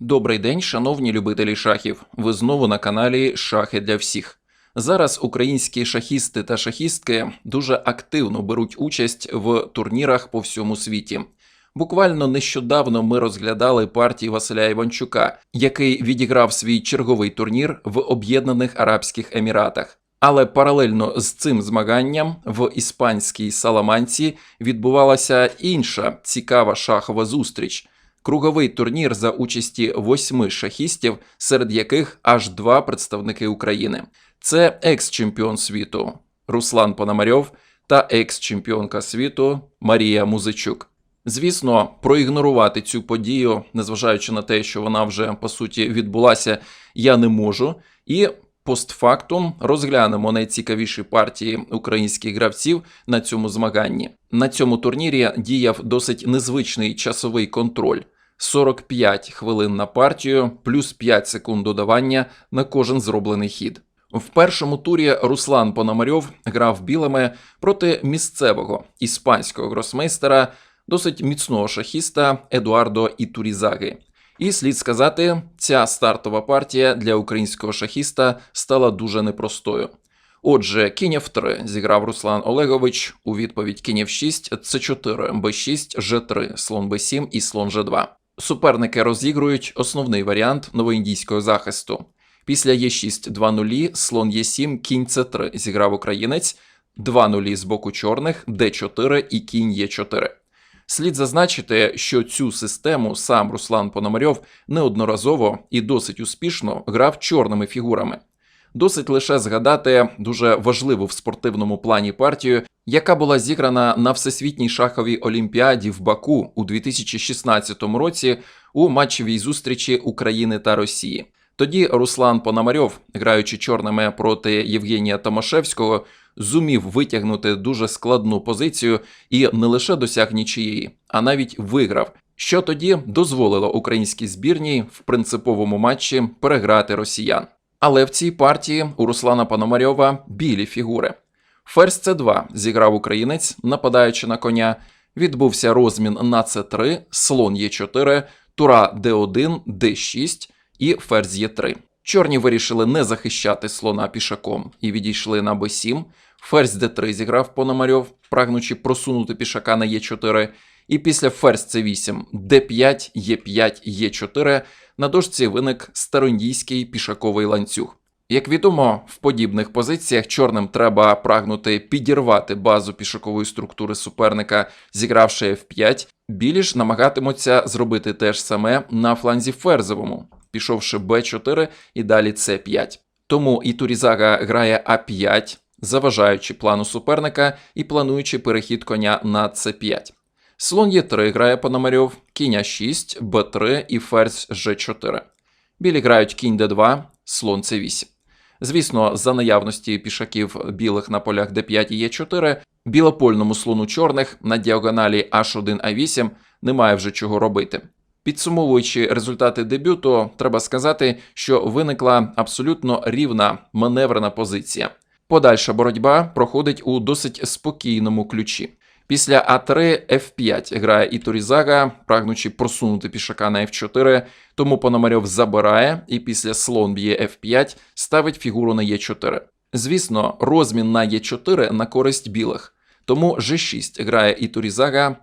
Добрий день, шановні любителі шахів. Ви знову на каналі Шахи для всіх. Зараз українські шахісти та шахістки дуже активно беруть участь в турнірах по всьому світі. Буквально нещодавно ми розглядали партії Василя Іванчука, який відіграв свій черговий турнір в Об'єднаних Арабських Еміратах. Але паралельно з цим змаганням в іспанській Саламанці відбувалася інша цікава шахова зустріч. Круговий турнір за участі восьми шахістів, серед яких аж два представники України. Це екс-чемпіон світу Руслан Пономарьов та екс-чемпіонка світу Марія Музичук. Звісно, проігнорувати цю подію, незважаючи на те, що вона вже по суті відбулася, я не можу. І постфактум розглянемо найцікавіші партії українських гравців на цьому змаганні. На цьому турнірі діяв досить незвичний часовий контроль. 45 хвилин на партію, плюс 5 секунд додавання на кожен зроблений хід. В першому турі Руслан Пономарьов грав білими проти місцевого іспанського гросмейстера, досить міцного шахіста Едуардо Ітурізаги. І слід сказати, ця стартова партія для українського шахіста стала дуже непростою. Отже, кінь F3 зіграв Руслан Олегович. У відповідь кінь F6, С4, Б6, Ж3, слон Б7 і слон Ж2. Суперники розігрують основний варіант новоіндійського захисту. Після Е6 2 нулі, слон Е7, кінь С3 зіграв українець, 2 нулі з боку чорних, Д4 і кінь Е4. Слід зазначити, що цю систему сам Руслан Пономарьов неодноразово і досить успішно грав чорними фігурами. Досить лише згадати дуже важливу в спортивному плані партію, яка була зіграна на Всесвітній шаховій олімпіаді в Баку у 2016 році у матчевій зустрічі України та Росії. Тоді Руслан Пономарьов, граючи чорними проти Євгенія Томашевського, зумів витягнути дуже складну позицію і не лише досяг нічиєї, а навіть виграв, що тоді дозволило українській збірній в принциповому матчі переграти росіян. Але в цій партії у Руслана Пономарьова білі фігури. Ферзь С2 зіграв українець, нападаючи на коня. Відбувся розмін на С3, слон Е4, тура Д1, Д6 і ферзь Е3. Чорні вирішили не захищати слона пішаком і відійшли на Б7. Ферзь Д3 зіграв Пономарьов, прагнучи просунути пішака на Е4. І після ферзь С8, Д5, Е5, Е4 на дошці виник староіндійський пішаковий ланцюг. Як відомо, в подібних позиціях чорним треба прагнути підірвати базу пішакової структури суперника, зігравши F5, білі ж намагатимуться зробити те ж саме на фланзі ферзовому, пішовши b4 і далі c5. Тому і Турізага грає А5, заважаючи плану суперника і плануючи перехід коня на c5. Слон Е3 грає Пономарьов, кінь А6, Б3 і ферзь Ж4. Білі грають кінь Д2, слон С8. Звісно, за наявності пішаків білих на полях d5 і e4, білопольному слону чорних на діагоналі H1A8 немає вже чого робити. Підсумовуючи результати дебюту, треба сказати, що виникла абсолютно рівна маневрена позиція. Подальша боротьба проходить у досить спокійному ключі. Після А3 F5 грає Ітурізага, прагнучи просунути пішака на F4, тому Пономарьов забирає і після слон б'є F5 ставить фігуру на Е4. Звісно, розмін на Е4 на користь білих, тому G6 грає Ітурізага,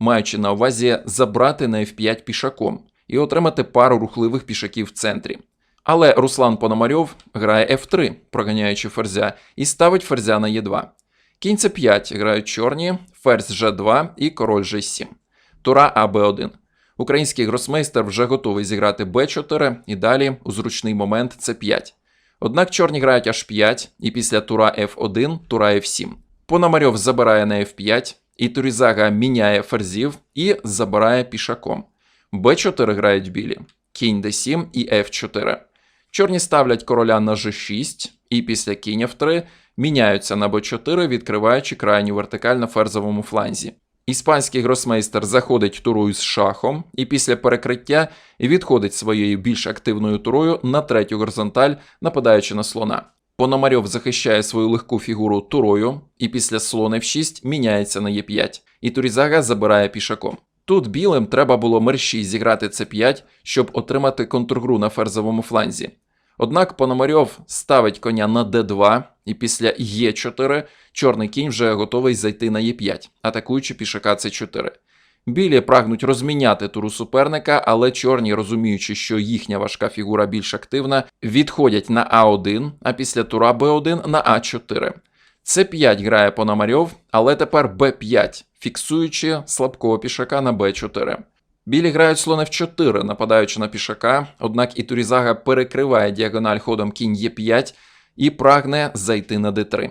маючи на увазі забрати на F5 пішаком і отримати пару рухливих пішаків в центрі. Але Руслан Пономарьов грає F3, проганяючи ферзя, і ставить ферзя на Е2. Кінь С5 грають чорні, ферзь Ж2 і король Ж7. Тура АБ1. Український гросмейстер вже готовий зіграти Б4 і далі у зручний момент С5. Однак чорні грають H5 і після тура F1 тура F7. Пономарьов забирає на F5, і Турізага міняє ферзів і забирає пішаком. Б4 грають білі, кінь d7 і F4. Чорні ставлять короля на G6, і після кінь F3 міняються на Б4, відкриваючи крайню вертикаль на ферзовому фланзі. Іспанський гросмейстер заходить турою з шахом і після перекриття відходить своєю більш активною турою на третю горизонталь, нападаючи на слона. Пономарьов захищає свою легку фігуру турою і після слон F6 міняється на Е5, і Турізага забирає пішаком. Тут білим треба було мерщій зіграти c5, щоб отримати контргру на ферзовому фланзі. Однак Пономарьов ставить коня на d2, і після e4 чорний кінь вже готовий зайти на e5, атакуючи пішака c4. Білі прагнуть розміняти туру суперника, але чорні, розуміючи, що їхня важка фігура більш активна, відходять на А1, а після тура Б1 на А4. С5 грає Пономарьов, але тепер Б5, фіксуючи слабкого пішака на Б4. Білі грають слон F4, нападаючи на пішака, однак Ітурізага перекриває діагональ ходом кінь Е5 і прагне зайти на d3.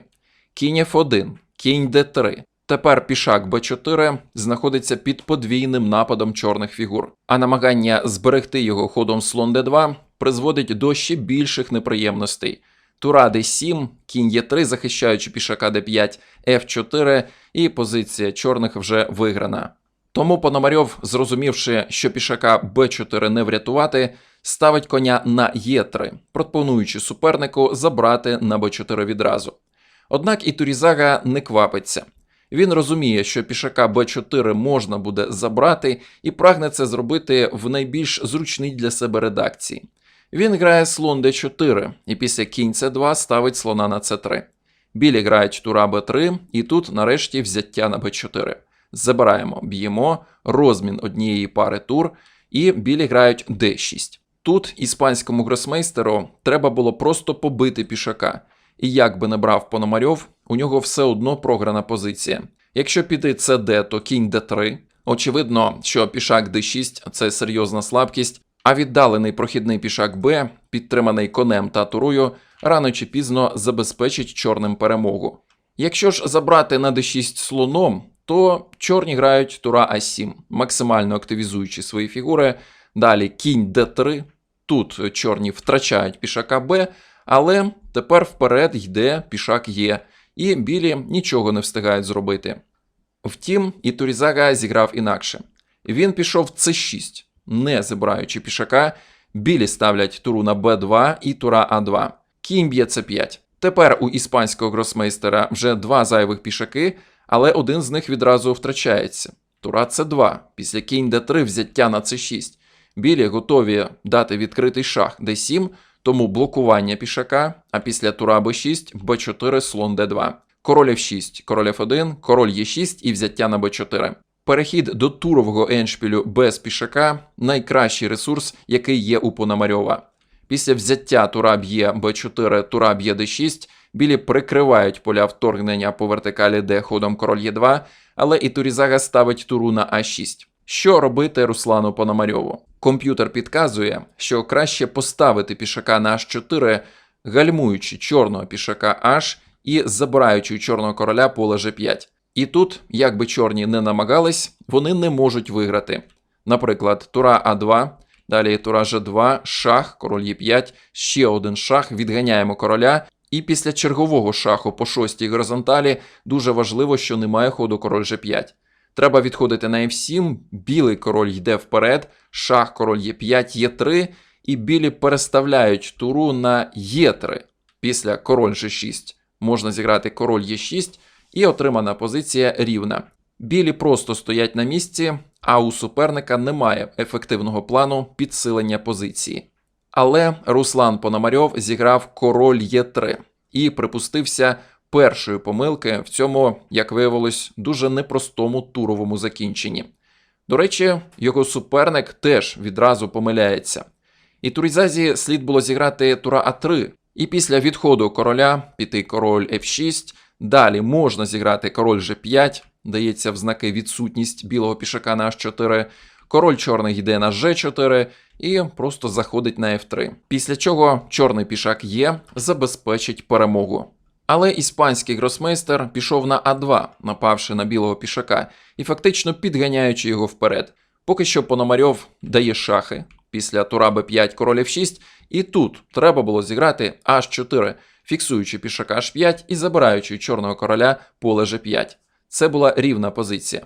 Кінь F1, кінь d3. Тепер пішак b4 знаходиться під подвійним нападом чорних фігур, а намагання зберегти його ходом слон d2 призводить до ще більших неприємностей. Тура d7, кінь e3, захищаючи пішака d5, f4, і позиція чорних вже виграна. Тому Пономарьов, зрозумівши, що пішака b4 не врятувати, ставить коня на e3, пропонуючи супернику забрати на b4 відразу. Однак і Турізага не квапиться. Він розуміє, що пішака b4 можна буде забрати і прагне це зробити в найбільш зручній для себе редакції. Він грає слон d4 і після кінь c2 ставить слона на c3. Білі грають тура b3 і тут нарешті взяття на b4. Забираємо, б'ємо, розмін однієї пари тур, і білі грають d6. Тут іспанському гросмейстеру треба було просто побити пішака. І як би не брав Пономарьов, у нього все одно програна позиція. Якщо піти cd, то кінь d3. Очевидно, що пішак d6 це серйозна слабкість, а віддалений прохідний пішак b, підтриманий конем та турою, рано чи пізно забезпечить чорним перемогу. Якщо ж забрати на d6 слоном, то чорні грають тура а7, максимально активізуючи свої фігури. Далі кінь d3. Тут чорні втрачають пішака b, але тепер вперед йде пішак Є, і білі нічого не встигають зробити. Втім, і Турізага зіграв інакше. Він пішов c6, не забираючи пішака, білі ставлять туру на b2 і тура а2. Кінь б'є c5. Тепер у іспанського гросмейстера вже два зайвих пішаки, але один з них відразу втрачається. Тура c2, після кінь d3 взяття на c6. Білі готові дати відкритий шах d7, тому блокування пішака, а після тура b6, b4, слон d2. Король f6, король f1, король e6 і взяття на b4. Перехід до турового еншпілю без пішака найкращий ресурс, який є у Пономарьова. Після взяття тура б'є b4, тура б'є d6, білі прикривають поля вторгнення по вертикалі d ходом король e2, але і Турізага ставить туру на а6. Що робити Руслану Пономарьову? Комп'ютер підказує, що краще поставити пішака на h4, гальмуючи чорного пішака h і забираючи у чорного короля поле g5. І тут, як би чорні не намагались, вони не можуть виграти. Наприклад, тура А2, далі тура Ж2, шах, король Е5, ще один шах, відганяємо короля. І після чергового шаху по шостій горизонталі дуже важливо, що немає ходу король G5. Треба відходити на F7, білий король йде вперед, шах король Е5, Е3, і білі переставляють туру на Е3. Після король G6 можна зіграти король Е6, і отримана позиція рівна. Білі просто стоять на місці, а у суперника немає ефективного плану підсилення позиції. Але Руслан Пономарьов зіграв король Е3 і припустився першої помилки в цьому, як виявилось, дуже непростому туровому закінченні. До речі, його суперник теж відразу помиляється. І Турізазі слід було зіграти тура А3, і після відходу короля піти король F6. Далі можна зіграти король G5, дається в знаки відсутність білого пішака на H4. Король чорний йде на G4 і просто заходить на F3. Після чого чорний пішак Є забезпечить перемогу. Але іспанський гросмейстер пішов на А2, напавши на білого пішака, і фактично підганяючи його вперед. Поки що Пономарьов дає шахи після тура Б5 король F6, і тут треба було зіграти H4, фіксуючи пішака H5 і забираючи чорного короля поле G5. Це була рівна позиція.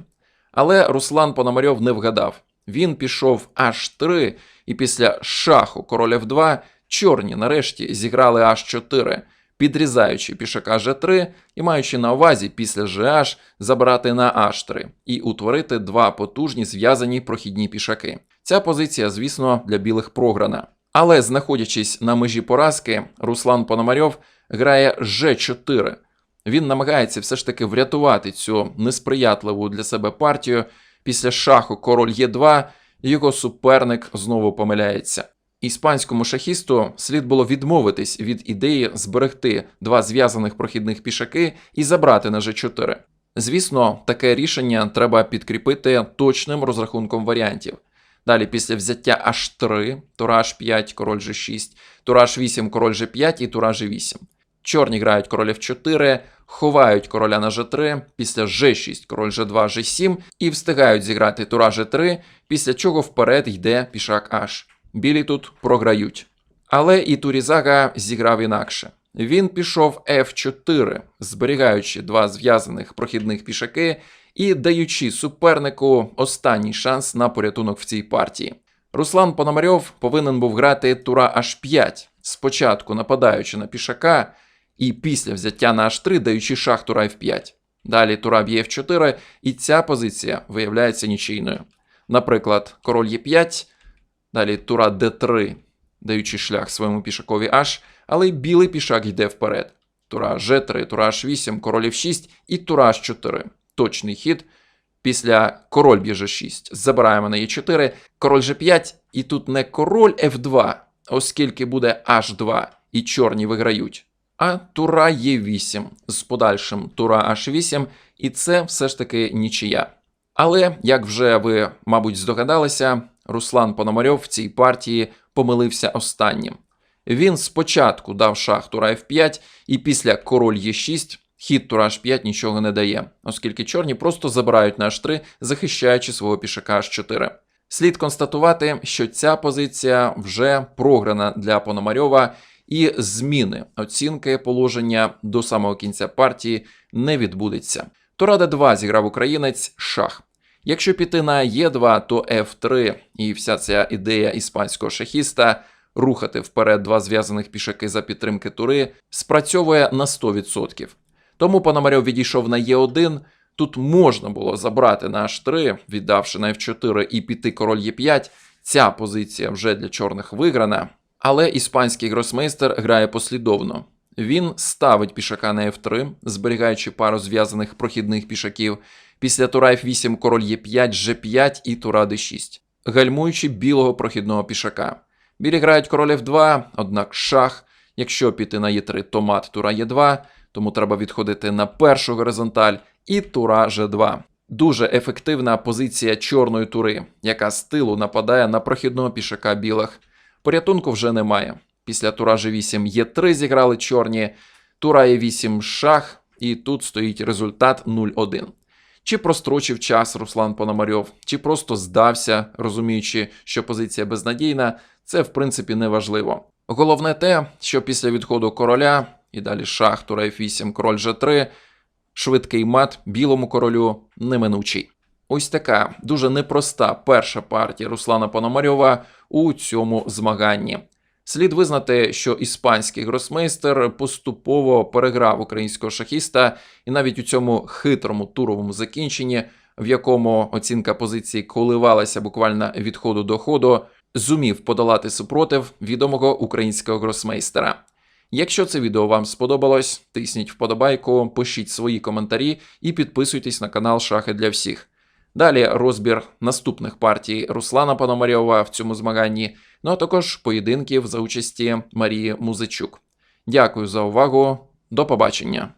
Але Руслан Пономарьов не вгадав. Він пішов H3, і після шаху король F2 чорні нарешті зіграли H4. підрізаючи пішака G3 і маючи на увазі після GH забрати на H3 і утворити два потужні зв'язані прохідні пішаки. Ця позиція, звісно, для білих програна. Але знаходячись на межі поразки, Руслан Пономарьов грає G4. Він намагається все ж таки врятувати цю несприятливу для себе партію. Після шаху король Е2 його суперник знову помиляється. Іспанському шахісту слід було відмовитись від ідеї зберегти два зв'язаних прохідних пішаки і забрати на G4. Звісно, таке рішення треба підкріпити точним розрахунком варіантів. Далі, після взяття H3, тура H5, король G6, тура H8, король G5 і тура G8. Чорні грають король F4, ховають короля на G3, після G6, король G2, G7 і встигають зіграти тура G3, після чого вперед йде пішак H. Білі тут програють. Але і Турізага зіграв інакше. Він пішов F4, зберігаючи два зв'язаних прохідних пішаки і даючи супернику останній шанс на порятунок в цій партії. Руслан Пономарьов повинен був грати тура H5, спочатку нападаючи на пішака, і після взяття на H3 даючи шах тура F5. Далі тура б'є F4, і ця позиція виявляється нічийною. Наприклад, король Е5, далі тура D3, даючи шлях своєму пішакові H, але й білий пішак йде вперед. Тура G3, тура H8, король F6 і тура H4. Точний хід. Після король б'є G6, забираємо на Е4, король G5, і тут не король F2, оскільки буде H2, і чорні виграють, а тура Е8 з подальшим тура H8, і це все ж таки нічия. Але, як вже ви, мабуть, здогадалися, Руслан Пономарьов в цій партії помилився останнім. Він спочатку дав шах тура F5, і після король Е6 хід тура H5 нічого не дає, оскільки чорні просто забирають на H3, захищаючи свого пішака H4. Слід констатувати, що ця позиція вже програна для Пономарьова, і зміни оцінки положення до самого кінця партії не відбудеться. Тура d2 зіграв українець шах. Якщо піти на Е2, то F3 і вся ця ідея іспанського шахіста рухати вперед два зв'язаних пішаки за підтримки тури спрацьовує на 100%. Тому Пономарьов відійшов на Е1. Тут можна було забрати на H3, віддавши на F4 і піти король Е5. Ця позиція вже для чорних виграна. Але іспанський гросмейстер грає послідовно. Він ставить пішака на F3, зберігаючи пару зв'язаних прохідних пішаків. Після тура F8 король Е5, G5 і тура D6, гальмуючи білого прохідного пішака. Білі грають король F2, однак шах. Якщо піти на Е3, то мат тура Е2, тому треба відходити на першу горизонталь і тура G2. Дуже ефективна позиція чорної тури, яка з тилу нападає на прохідного пішака білих. Порятунку вже немає. Після тура G8 Е3 зіграли чорні, тура Е8 шах, і тут стоїть результат 0-1. Чи прострочив час Руслан Пономарьов, чи просто здався, розуміючи, що позиція безнадійна, це в принципі не важливо. Головне те, що після відходу короля і далі шах, тура F8, король G3, швидкий мат білому королю неминучий. Ось така дуже непроста перша партія Руслана Пономарьова у цьому змаганні. Слід визнати, що іспанський гросмейстер поступово переграв українського шахіста, і навіть у цьому хитрому туровому закінченні, в якому оцінка позиції коливалася буквально від ходу до ходу, зумів подолати супротив відомого українського гросмейстера. Якщо це відео вам сподобалось, тисніть вподобайку, пишіть свої коментарі і підписуйтесь на канал Шахи для всіх. Далі розбір наступних партій Руслана Пономарьова в цьому змаганні, ну а також поєдинків за участі Марії Музичук. Дякую за увагу, до побачення!